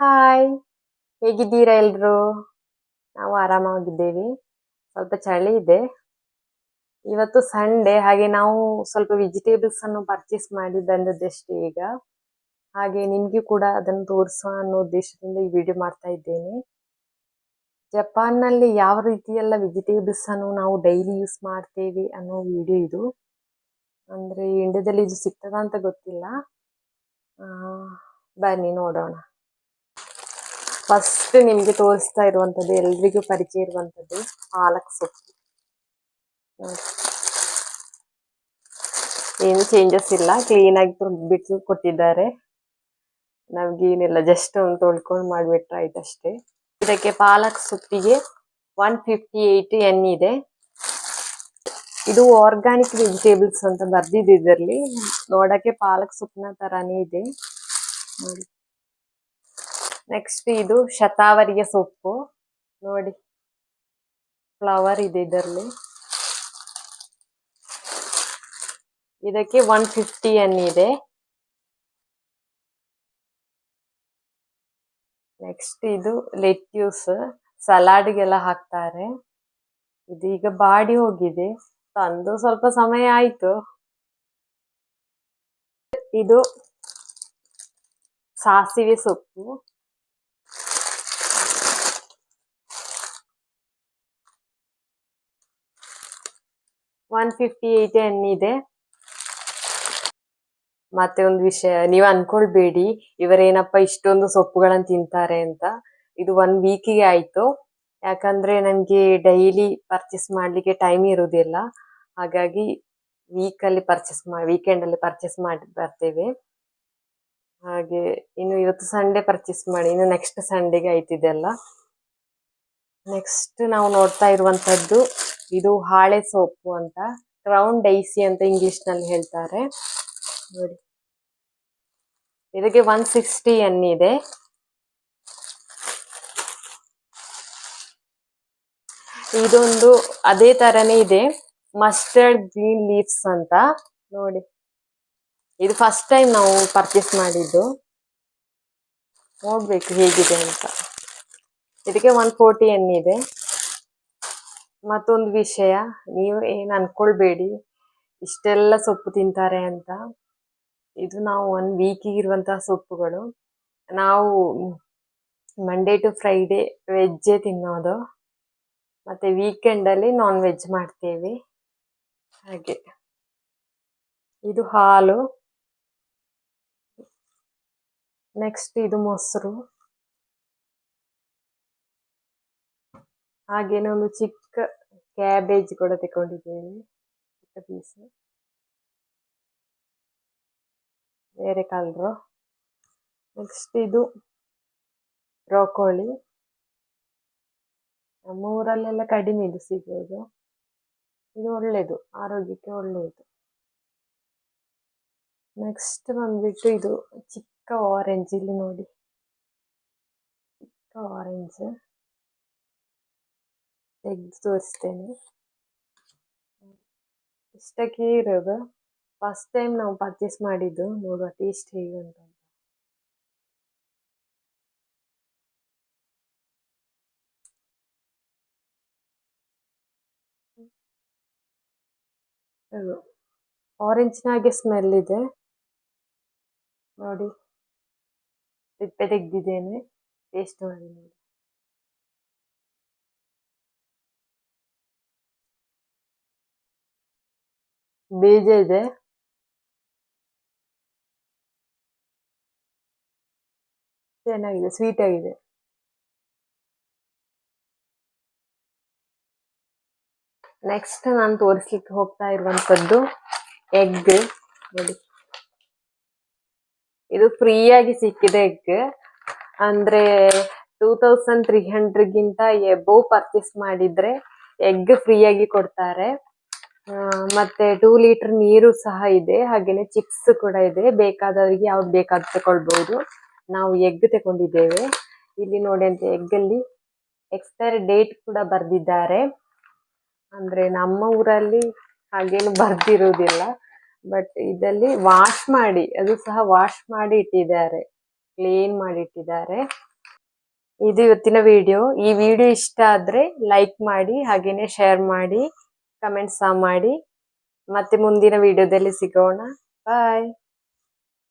Hi ಹೇಗಿದ್ದೀರಾ ಎಲ್ರು? ನಾವು ಆರಾಮಾಗಿದ್ದೇವೆ. ಸ್ವಲ್ಪ ಚಳಿ ಇದೆ. ಇವತ್ತು ಸಂಡೇ ಹಾಗೆ ನಾವು ಸ್ವಲ್ಪ ವೆಜಿಟೇಬಲ್ಸ್ ಅನ್ನು ಪರ್ಚೇಸ್ ಮಾಡಿ ಬಂದದ್ದಷ್ಟೇ ಈಗ. ಹಾಗೆ ನಿಮ್ಗೆ ಕೂಡ ಅದನ್ನು ತೋರಿಸುವ ಅನ್ನೋ ಉದ್ದೇಶದಿಂದ ಈ ವಿಡಿಯೋ ಮಾಡ್ತಾ ಇದ್ದೇನೆ. ಜಪಾನ್ನಲ್ಲಿ ಯಾವ ರೀತಿಯೆಲ್ಲ ವೆಜಿಟೇಬಲ್ಸ್ ಅನ್ನು ನಾವು ಡೈಲಿ ಯೂಸ್ ಮಾಡ್ತೇವೆ ಅನ್ನೋ ವಿಡಿಯೋ ಇದು. ಅಂದ್ರೆ ಇಂಡಿಯಾದಲ್ಲಿ ಇದು ಸಿಗ್ತದ ಅಂತ ಗೊತ್ತಿಲ್ಲ. ಬನ್ನಿ ನೋಡೋಣ. ಫಸ್ಟ್ ನಿಮ್ಗೆ ತೋರಿಸ್ತಾ ಇರುವಂತದ್ದು ಎಲ್ರಿಗೂ ಪರಿಚಯ ಇರುವಂತದ್ದು ಪಾಲಕ್ ಸೊಪ್ಪು. ಏನು ಚೇಂಜಸ್ ಇಲ್ಲ ಕ್ಲೀನ್ ಆಗಿ ಬಿಟ್ಟು ಕೊಟ್ಟಿದ್ದಾರೆ. ನಮ್ಗೇನಿಲ್ಲ ಜಸ್ಟ್ ಒಂದು ತೊಳ್ಕೊಂಡು ಮಾಡ್ಬಿಟ್ರೆ ಆಯ್ತು ಅಷ್ಟೇ. ಇದಕ್ಕೆ ಪಾಲಕ್ ಸೊಪ್ಪಿಗೆ ಒನ್ ಫಿಫ್ಟಿ ಏಯ್ಟ್ ಎನ್ ಇದೆ. ಇದು ಆರ್ಗಾನಿಕ್ ವೆಜಿಟೇಬಲ್ಸ್ ಅಂತ ಬರ್ದಿದ್ದು ಇದರಲ್ಲಿ. ನೋಡಕ್ಕೆ ಪಾಲಕ್ ಸೊಪ್ಪಿನ ತರಾನೇ ಇದೆ. ನೋಡಿ. ನೆಕ್ಸ್ಟ್ ಇದು ಶತಾವರಿಯ ಸೊಪ್ಪು. ನೋಡಿ. ಫ್ಲವರ್ ಇದೆ ಇದರಲ್ಲಿ. ಇದಕ್ಕೆ ಒನ್ ಫಿಫ್ಟಿ ಎನ್ ಇದೆ. ನೆಕ್ಸ್ಟ್ ಇದು ಲೆಟ್ಯೂಸ್ ಸಲಾಡ್ಗೆಲ್ಲ ಹಾಕ್ತಾರೆ. ಇದು ಈಗ ಬಾಡಿ ಹೋಗಿದೆ. ತಂದು ಸ್ವಲ್ಪ ಸಮಯ ಆಯ್ತು. ಇದು ಸಾಸಿವೆ ಸೊಪ್ಪು. ಒನ್ ಫಿಫ್ಟಿ ಏಯ್ಟ್ ಇದೆ ಮತ್ತೆ ಒಂದು ವಿಷಯ, ನೀವು ಅನ್ಕೊಳ್ಬೇಡಿ, ಇವರೇನಪ್ಪ ಇಷ್ಟೊಂದು ಸೊಪ್ಪುಗಳನ್ನ ತಿಂತಾರೆ ಅಂತ. ಇದು ಒನ್ ವೀಕಿಗೆ ಆಯ್ತು. ಯಾಕಂದ್ರೆ ನಮ್ಗೆ ಡೈಲಿ ಪರ್ಚೇಸ್ ಮಾಡ್ಲಿಕ್ಕೆ ಟೈಮ್ ಇರುವುದಿಲ್ಲ ಹಾಗಾಗಿ ವೀಕ್ ಅಲ್ಲಿ ಪರ್ಚೇಸ್ ಮಾಡಿ ವೀಕೆಂಡ್ ಅಲ್ಲಿ ಪರ್ಚೇಸ್ ಮಾಡಿ ಬರ್ತೇವೆ. ಹಾಗೆ ಇನ್ನು ಇವತ್ತು ಸಂಡೇ ಪರ್ಚೇಸ್ ಮಾಡಿ, ಇನ್ನು ನೆಕ್ಸ್ಟ್ ಸಂಡೇಗೆ ಆಯ್ತಿದೆಲ್ಲ ನೆಕ್ಸ್ಟ್ ನಾವು ನೋಡ್ತಾ ಇರುವಂತದ್ದು ಇದು ಹಾಳೆ ಸೋಪು ಅಂತ, ಕ್ರೌನ್ ಡೈಸಿ ಅಂತ ಇಂಗ್ಲಿಷ್ನಲ್ಲಿ ಹೇಳ್ತಾರೆ. ನೋಡಿ. ಇದಕ್ಕೆ ಒನ್ ಸಿಕ್ಸ್ಟಿ ಎನ್ ಇದೆ. ಇದೊಂದು ಅದೇ ತರನೇ ಇದೆ. ಮಸ್ಟರ್ಡ್ ಗ್ರೀನ್ ಲೀವ್ಸ್ ಅಂತ. ನೋಡಿ. ಇದು ಫಸ್ಟ್ ಟೈಮ್ ನಾವು ಪರ್ಚೇಸ್ ಮಾಡಿದ್ದು. ನೋಡ್ಬೇಕು ಹೇಗಿದೆ ಅಂತ. ಇದಕ್ಕೆ ಒನ್ ಫೋರ್ಟಿ ಎನ್ ಇದೆ. ಮತ್ತೊಂದು ವಿಷಯ, ನೀವು ಏನು ಅನ್ಕೊಳ್ಬೇಡಿ. ಇಷ್ಟೆಲ್ಲ ಸೊಪ್ಪು ತಿಂತಾರೆ ಅಂತ. ಇದು ನಾವು ಒನ್ ವೀಕಿಗೆ ಇರುವಂತಹ ಸೊಪ್ಪುಗಳು. ನಾವು ಮಂಡೇ ಟು ಫ್ರೈಡೇ ವೆಜ್ಜೇ ತಿನ್ನೋದು. ಮತ್ತೆ ವೀಕೆಂಡ್ ಅಲ್ಲಿ ನಾನ್ ವೆಜ್ ಮಾಡ್ತೇವೆ. ಹಾಗೆ. ಇದು ಹಾಲು. ನೆಕ್ಸ್ಟ್ ಇದು ಮೊಸರು. ಹಾಗೇನೊಂದು ಚಿಕ್ಕ ಕ್ಯಾಬೇಜ್ ಕೂಡ ತಗೊಂಡಿದ್ದೇವೆ ಚಿಕ್ಕ ಪೀಸ್ ಬೇರೆ ಕಲರು ನೆಕ್ಸ್ಟ್ ಇದು ಬ್ರೋಕೋಳಿ ನಮ್ಮೂರಲ್ಲೆಲ್ಲ ಕಡಿಮೆ ಇದು ಸಿಗೋದು ಇದು ಒಳ್ಳೆಯದು ಆರೋಗ್ಯಕ್ಕೆ ಒಳ್ಳೆಯದು ನೆಕ್ಸ್ಟ್ ಬಂದ್ಬಿಟ್ಟು ಇದು ಚಿಕ್ಕ ಆರೆಂಜ್ ಇಲ್ಲಿ ನೋಡಿ. ಚಿಕ್ಕ ಆರೆಂಜ್ ತೆಗೆದು ತೋರಿಸ್ತೇನೆ ಇಷ್ಟಕ್ಕೆ ಇರೋದು ಫಸ್ಟ್ ಟೈಮ್ ನಾವು ಪರ್ಚೇಸ್ ಮಾಡಿದ್ದು ನೋಡುವ ಟೇಸ್ಟ್ ಹೇಗೆ ಅಂತ ಆರೆಂಜಿನ ಹಾಗೆ ಸ್ಮೆಲ್ ಇದೆ ನೋಡಿ ಸಿಪ್ಪೆ ತೆಗೆದಿದ್ದೇನೆ ಟೇಸ್ಟ್ ಮಾಡಿ ನೋಡಿ ಬೀಜ ಇದೆ. ಚೆನ್ನಾಗಿದೆ ಸ್ವೀಟ್ ಆಗಿದೆ. ನೆಕ್ಸ್ಟ್ ನಾನು ತೋರಿಸ್ಲಿಕ್ಕೆ ಹೋಗ್ತಾ ಇರುವಂತದ್ದು ಎಗ್ ನೋಡಿ. ಇದು ಫ್ರೀ ಆಗಿ ಸಿಕ್ಕಿದೆ ಎಗ್ ಅಂದ್ರೆ ಟೂ ತೌಸಂಡ್ ತ್ರೀ ಹಂಡ್ರೆಡ್ಗಿಂತ ಎಬೋ ಪರ್ಚೇಸ್ ಮಾಡಿದ್ರೆ ಎಗ್ ಫ್ರೀ ಆಗಿ ಕೊಡ್ತಾರೆ. ಮತ್ತೆ ಟೂ ಲೀಟರ್ ನೀರು ಸಹ ಇದೆ. ಹಾಗೇನೆ ಚಿಪ್ಸ್ ಕೂಡ ಇದೆ. ಬೇಕಾದವರಿಗೆ ಯಾವ್ದು ಬೇಕಾದ ತಗೊಳ್ಬಹುದು ನಾವು ಎಗ್ ತಗೊಂಡಿದ್ದೇವೆ. ಇಲ್ಲಿ ನೋಡಿ ಅಂತ ಎಗ್ ಅಲ್ಲಿ ಎಕ್ಸ್ಪೈರಿ ಡೇಟ್ ಕೂಡ ಬರ್ದಿದ್ದಾರೆ. ಅಂದ್ರೆ ನಮ್ಮ ಊರಲ್ಲಿ ಹಾಗೇನು ಬರ್ದಿರುವುದಿಲ್ಲ. ಬಟ್ ಇದಲ್ಲಿ ವಾಶ್ ಮಾಡಿ, ಅದು ಸಹ ವಾಶ್ ಮಾಡಿ ಇಟ್ಟಿದ್ದಾರೆ. ಕ್ಲೀನ್ ಮಾಡಿ ಇಟ್ಟಿದ್ದಾರೆ. ಇದು ಇವತ್ತಿನ ವಿಡಿಯೋ ಈ ವಿಡಿಯೋ ಇಷ್ಟ ಆದ್ರೆ ಲೈಕ್ ಮಾಡಿ, ಹಾಗೇನೆ ಶೇರ್ ಮಾಡಿ. ಕಮೆಂಟ್ ಸಹ ಮಾಡಿ. ಮತ್ತೆ ಮುಂದಿನ ವಿಡಿಯೋದಲ್ಲಿ ಸಿಗೋಣ. ಬಾಯ್